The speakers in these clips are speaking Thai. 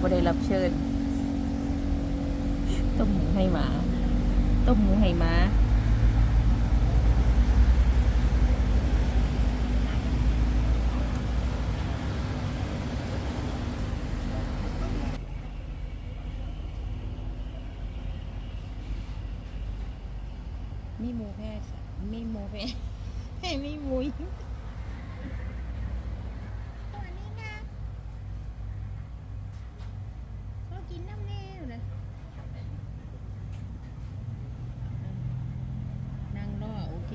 บ่ได้รับเชิญ ต้มหมูให้หมา ต้มหมูให้หมามีหมูแพทย์มีหมูแพทย์ให้มีหมูอีก ตัวนี้นะเรากินน้ำแมวนะ นั่งรอโอเค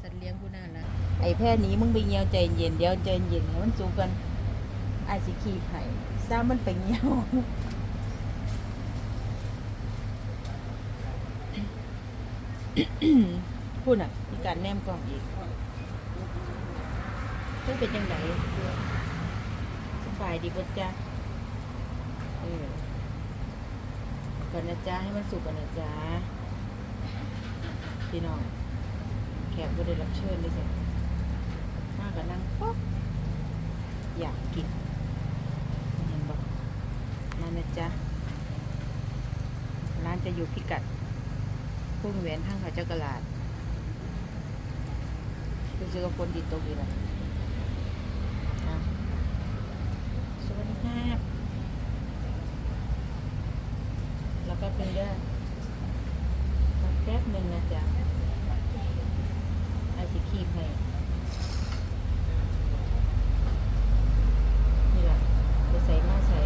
สัตว์เลี้ยงผู้น่ารักไอ้แพทย์นี้มึงไปเงียวใจเย็นเดี๋ยวใจเย็นมันสูกันไอ้สิขี้ไผ่ซ้ามันไปเงียวพูดอะมีการแนมกล้องอีกเพิ่งเป็นยังไงสบายดีป่ะจ๊ะเออก่อนนะจ๊ะให้มันสุกก่อนนะจ๊ะพี่น้องแขกก็ได้รับเชิญเลยจ้ะ ก็นั่งป๊อกอยากกินเห็นบอกนั่นนะจ๊ะร้านจะอยู่พิกัดพุ่งเวียนทางเขาเจ้ากระลาดคือเจอคนดีตรงนี้แหละสวัสดีครับแล้วก็เป็นเด้อสักแป๊บหนึ่งนะจ๊ะไอซิคีบให้นี่แหละจะใส่มาใส่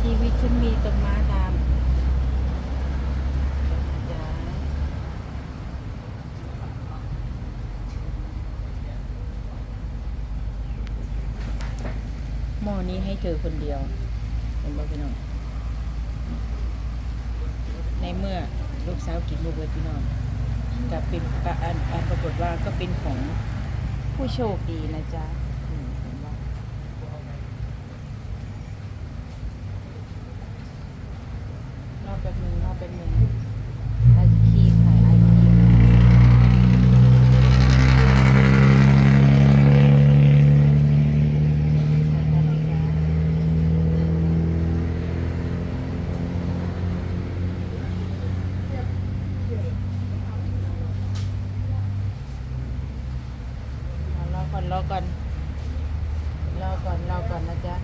ชีวิต ฉันมีต้นไม้ตามจ้าหม้อนี้ให้เธอคนเดียวเห็นบ่พี่น้อง ในเมื่อลูกสาวกินลูกเลยพี่น้องกับเป็นอันอันปรากฏว่าก็เป็นของผู้โชคดีนะจ๊ะอืมเห็นบ่ รอบบนึงรอบแป๊บหนึงไอศครีมขายไอคีรอก่อนรอก่อนรอก่อนรอก่อนนะจ๊ะ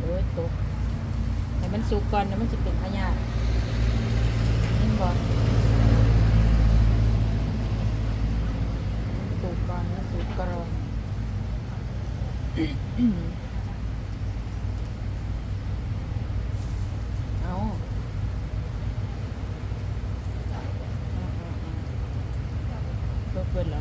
โอ้ยตกให้มันสุ ก่อนนะมันจะเป็นพยาธิเห็นบ่สุกก่อนแล้วสุกก่อนเอาเปิดเปิดเหรอ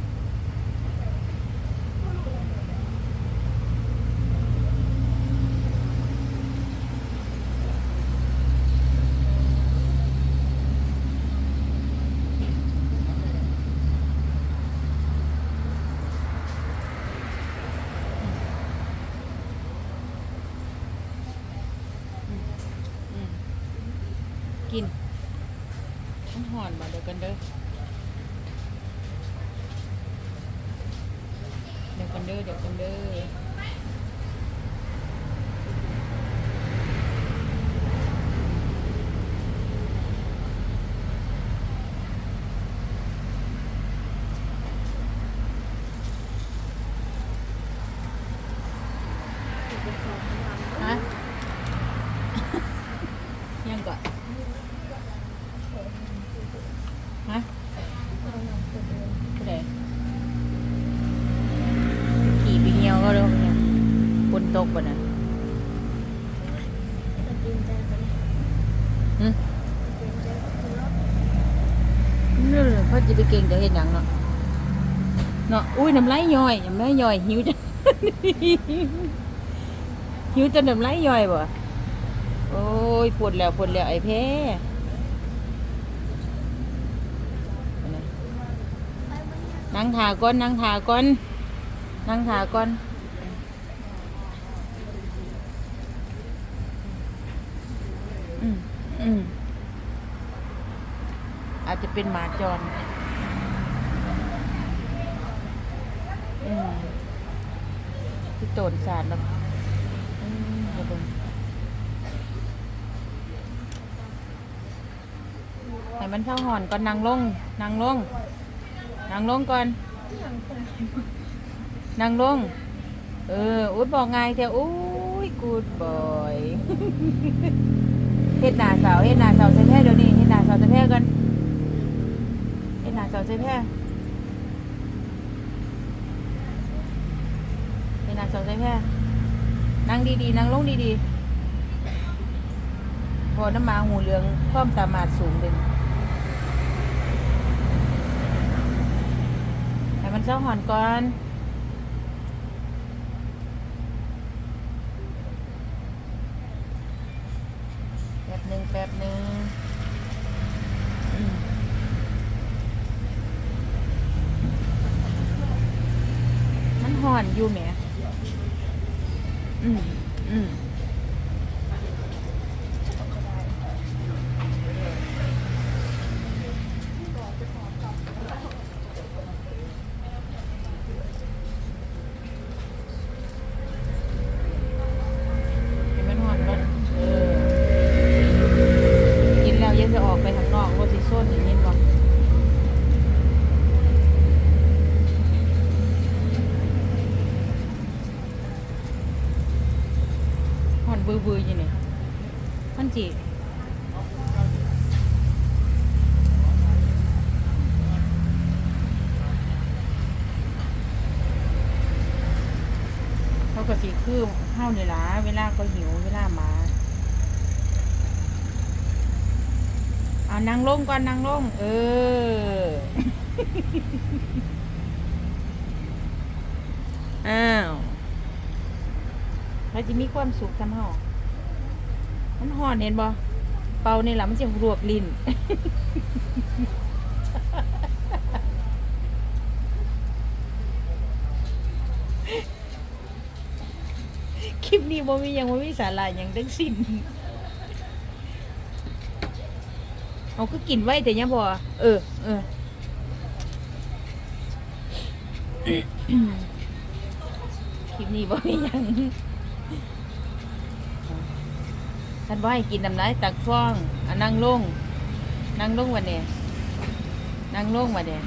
มกินต้องหอน มาเดี๋ยวกันเด้อเดี๋ยวกันเด้อเดี๋ยวกันเด้อฮะ ยังก่อนฮะผู้ใดขี่ไปเหี่ยวก็เด้เนี่ยฝนตกป่ะนะ จะกินใจไปเลย หึ กินใจคือรอบ นี่น เขาจะไปเก่งจะเห็นยังเนาะเนาะอุ้ยน้ำลายย่อยน้ำลายย่อยหิวจังหิวจนน้ำลายย่อยบ่โอ้ยปวดแล้วปวดแล้วไอ้แพ้นั่งทาก่อนนั่งทาก่อนนั่งทาก่อนอืมอืม เป็นหมาจรอืมที่โตนสารแล้วอืมเดี๋ยวเบิ่งให้มันเข้าห่อนก่อนนางลงนางลงนางลงก่อนนางลง เอออุ้ยบอกไงเถอะอุ้ยกูดบอย เฮ็ดหน้าสาวเฮ็ดหน้าสาวแพ้เดี๋ยวนี้เฮ็ดหน้าสาวแพ้กัน เจ้าสาวใส่แพ้เฮ็ดหน้าสาวใส่แพ้นั่งดีๆ นั่งลงดีๆพอน้ำมาหูเหลืองความสามารถสูงเลยให้มันเศร้าหอนก่อนแป๊บหนึ่งแป๊บหนึ่งอืมมัน ห่อนอยู่แหมอืมอืมให้มันห่อนก่อนเออ กินแล้วยังจะออกไปข้างนอกว่าสิโซนอย่างนี้บ่ห่อน บือบือๆอยู่นี่มันจีเขาก็สิคือเฮานี่ล่ะเวลาก็หิวเวลามาเอานั่งลงก่อนนั่งลงเอออ้าว เราจะมีความสุขทำเฮามันห่อนเห็นบ่เป่านี่แหละมันจะรวบลิ้นคลิปนี้บ่มีหยังบ่มีสาระหยังทั้งสิ้นเอาก็กินไว้แต่ยังพอเออเออคลิปนี้บ่มีหยัง ท่านบ่ให้กินน้ำลายตักฟ้องอนั่งลงนั่งลงวันนี้นั่งลงวันนี้